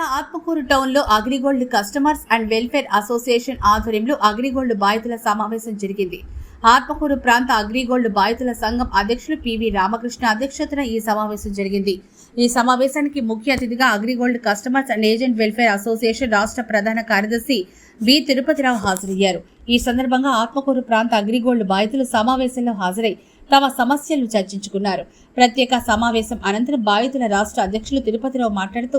జిల్లా ఆత్మకూరు టౌన్లో AgriGold customers and welfare association ఆధ్వర్యంలో అగ్రిగోల్డ్ బాధితుల సమావేశం జరిగింది. ఆత్మకూరు ప్రాంత అగ్రిగోల్డ్ బాధితుల సంఘం అధ్యక్షులు పివి రామకృష్ణ అధ్యక్షతన ఈ సమావేశం జరిగింది. ఈ సమావేశానికి ముఖ్య అతిథిగా AgriGold customers and agent welfare association రాష్ట్ర ప్రధాన కార్యదర్శి బి తిరుపతిరావు హాజరయ్యారు. ఈ సందర్భంగా ఆత్మకూరు ప్రాంత అగ్రిగోల్డ్ బాధితులు సమావేశంలో హాజరై తమ సమస్యలు చర్చించుకున్నారు. ప్రత్యేక సమావేశం అనంతరం బాధితుల రాష్ట్ర అధ్యక్షులు తిరుపతిరావు మాట్లాడుతూ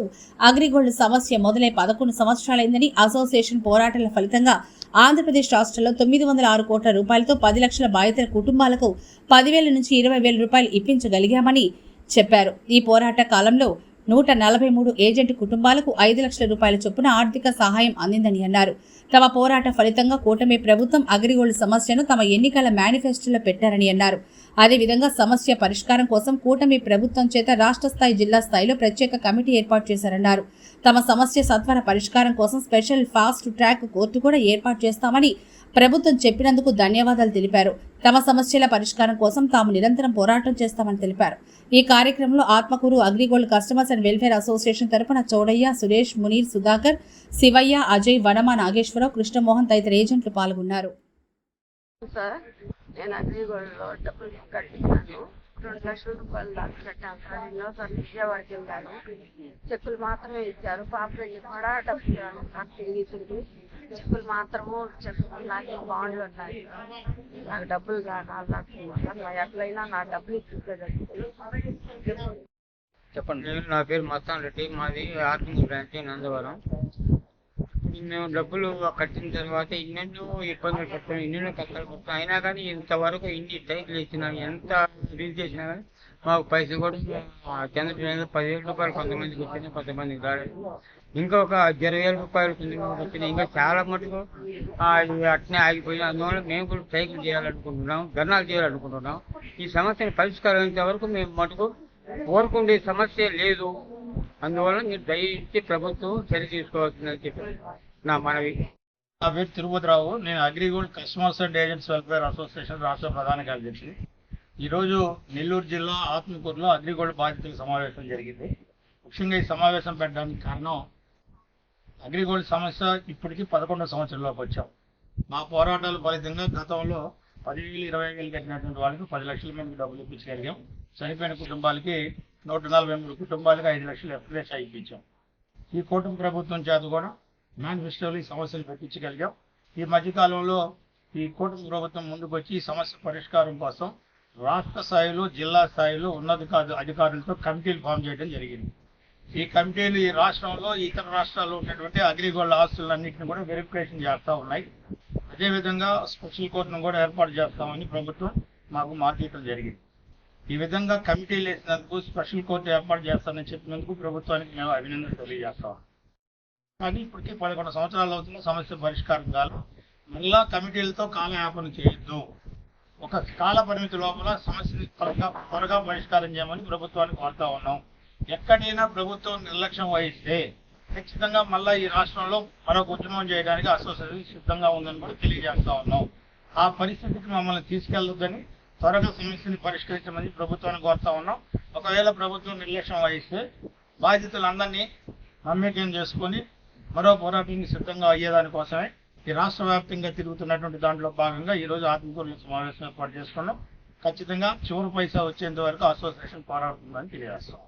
అగ్రిగోల్డ్ సమస్య మొదలై పదకొండు సంవత్సరాలైందని అసోసియేషన్ పోరాటాల ఫలితంగా ఆంధ్రప్రదేశ్ రాష్ట్రంలో తొమ్మిది వందల ఆరు కోట్ల రూపాయలతో పది లక్షల బాధితుల కుటుంబాలకు పదివేల నుంచి ఇరవై వేల రూపాయలు ఇప్పించగలిగామని చెప్పారు. ఈ పోరాట కాలంలో నూట నలభై మూడు ఏజెంట్ కుటుంబాలకు ఐదు లక్షల రూపాయల చొప్పున ఆర్థిక సహాయం అందిందని అన్నారు. తమ పోరాట ఫలితంగా కూటమి ప్రభుత్వం అగ్రిగోల్డ్ సమస్యను తమ ఎన్నికల మేనిఫెస్టోలో పెట్టారని అన్నారు. అదేవిధంగా సమస్య పరిష్కారం కోసం కూటమి ప్రభుత్వం చేత రాష్ట్ర స్థాయి జిల్లా స్థాయిలో ప్రత్యేక కమిటీ ఏర్పాటు చేశారన్నారు. తమ సమస్య సత్వర పరిష్కారం కోసం స్పెషల్ ఫాస్ట్ ట్రాక్ కోర్టు కూడా ఏర్పాటు చేస్తామని ప్రభుత్వం చెప్పినందుకు ధన్యవాదాలు తెలిపారు. తమ సమస్యల పరిష్కారం కోసం తాము నిరంతరం పోరాటం చేస్తామని తెలిపారు. ఈ కార్యక్రమంలో Atmakur AgriGold customers and welfare association తరపున చౌడయ్య సురేష్ మునీర్ సుధాకర్ శివయ్య అజయ్ వనమా నాగేశ్వరరావు కృష్ణమోహన్ తదితర ఏజెంట్లు పాల్గొన్నారు. సార్ నేను అగ్రిగోల్డ్లో డబ్బులు కట్టినాను రెండు లక్షల రూపాయలు దాకా కట్టాను సార్. ఎన్నోసార్లు విజయవాడకి వెళ్ళాను. చెక్కులు మాత్రమే ఇచ్చారు. పాపకి కూడా డబ్బులు నాకు తిరిగి చెక్కులు మాత్రము చెక్కులు నాకు బాండ్లు ఉన్నాయి నాకు డబ్బులు కావాలి నాకు ఎట్లయినా నా డబ్బులు చెప్పండి. నేను నా పేరు మస్తాన్ రెడ్డి మాది ఆర్కింగ్ బ్రాంచ్ నందవరం. మేము డబ్బులు కట్టిన తర్వాత ఎన్నెన్నో ఇబ్బందులు పడుతున్నాం ఎన్నెన్నో కష్టాలు పడుతున్నాం అయినా కానీ ఇంతవరకు ఇన్ని టైట్లు ఇచ్చినా ఎంత రిలీజ్ చేసినా కానీ మాకు పైసలు కూడా చంద్ర నెల పదివేల రూపాయలు కొంతమందికి వచ్చినాయి కొంతమందికి రాలేదు. ఇంకొక ఇరవై వేల రూపాయలు కొంతమందికి వచ్చినాయి ఇంకా చాలా మటుకు అట్నే ఆగిపోయినాయి అందువల్ల మేము కూడా సైకిల్ చేయాలనుకుంటున్నాం ధర్నాలు చేయాలనుకుంటున్నాం. ఈ సమస్యను పరిష్కరించే వరకు మేము మటుకు కోరుకుండే సమస్య లేదు. అందువల్ల మీరు దయచేసి ప్రభుత్వం చర్య తీసుకోవాల్సిందని చెప్పి నా మనవి. నా పేరు తిరుపతిరావు. నేను AgriGold customers and agents welfare association రాష్ట్ర ప్రధాన కార్యదర్శి. ఈరోజు నెల్లూరు జిల్లా ఆత్మకూరులో అగ్రిగోల్డ్ బాధితుల సమావేశం జరిగింది. ముఖ్యంగా ఈ సమావేశం పెట్టడానికి కారణం అగ్రిగోల్డ్ సమస్య ఇప్పటికీ పదకొండవ సంవత్సరంలోకి వచ్చాం. మా పోరాటాల ఫలితంగా గతంలో పదివేలు ఇరవై వేలు కట్టినటువంటి వాళ్ళకి పది లక్షల మందికి డబ్బులు ఇప్పించగలిగాం. చనిపోయిన కుటుంబాలకి నూట నలభై మూడు కుటుంబాలకి ఐదు లక్షలు ఎఫ్రేష్ ఇప్పించాం ఈ కూటమి ప్రభుత్వం చేత కూడా మేనిఫెస్టోలు ఈ సమస్యలు పెట్టించగలిగాం. ఈ మధ్యకాలంలో ఈ కూటమి ప్రభుత్వం ముందుకు వచ్చి ఈ సమస్య పరిష్కారం కోసం రాష్ట్ర స్థాయిలో జిల్లా స్థాయిలో ఉన్నతాధికారు అధికారులతో కమిటీలు ఫామ్ చేయడం జరిగింది. ఈ కమిటీలు ఈ రాష్ట్రంలో ఇతర రాష్ట్రాల్లో ఉన్నటువంటి అగ్రిగోల్డ్ ఆస్తులన్నింటిని కూడా వెరిఫికేషన్ చేస్తూ ఉన్నాయి. అదేవిధంగా స్పెషల్ కోర్టును కూడా ఏర్పాటు చేస్తామని ప్రభుత్వం మాకు మార్కెట్ జరిగింది. ఈ విధంగా కమిటీలు వేసినందుకు స్పెషల్ కోర్టు ఏర్పాటు చేస్తానని చెప్పినందుకు ప్రభుత్వానికి మేము అభినందన తెలియజేస్తాం. కానీ ఇప్పటికీ పదకొండు సంవత్సరాలు అవుతున్న సమస్య పరిష్కారం కాదు. మళ్ళా కమిటీలతో కాలయాపన చేయొద్దు. ఒక కాల పరిమితి లోపల సమస్యని త్వరగా త్వరగా పరిష్కారం చేయమని ప్రభుత్వానికి కోరుతా ఉన్నాం. ఎక్కడైనా ప్రభుత్వం నిర్లక్ష్యం వహిస్తే ఖచ్చితంగా మళ్ళా ఈ రాష్ట్రంలో మరొక ఉద్యమం చేయడానికి అసోసియేషన్ సిద్ధంగా ఉందని కూడా తెలియజేస్తా ఉన్నాం. ఆ పరిస్థితికి మమ్మల్ని తీసుకెళ్ళొద్దని త్వరగా సమస్యని పరిష్కరించమని ప్రభుత్వాన్ని కోరుతా ఉన్నాం. ఒకవేళ ప్రభుత్వం నిర్లక్ష్యం వహిస్తే బాధితులందరినీ నమ్మకం చేసుకొని మరో పోరాటానికి సిద్ధంగా అయ్యేదానికోసమే ఈ రాష్ట్ర వ్యాప్తంగా తిరుగుతున్నటువంటి దాంట్లో భాగంగా ఈ రోజు ఆత్మకూరులో సమావేశం ఏర్పాటు చేసుకున్నాం. ఖచ్చితంగా చివరి పైసా వచ్చేంత వరకు అసోసియేషన్ పోరాడుతుందని తెలియజేస్తాం.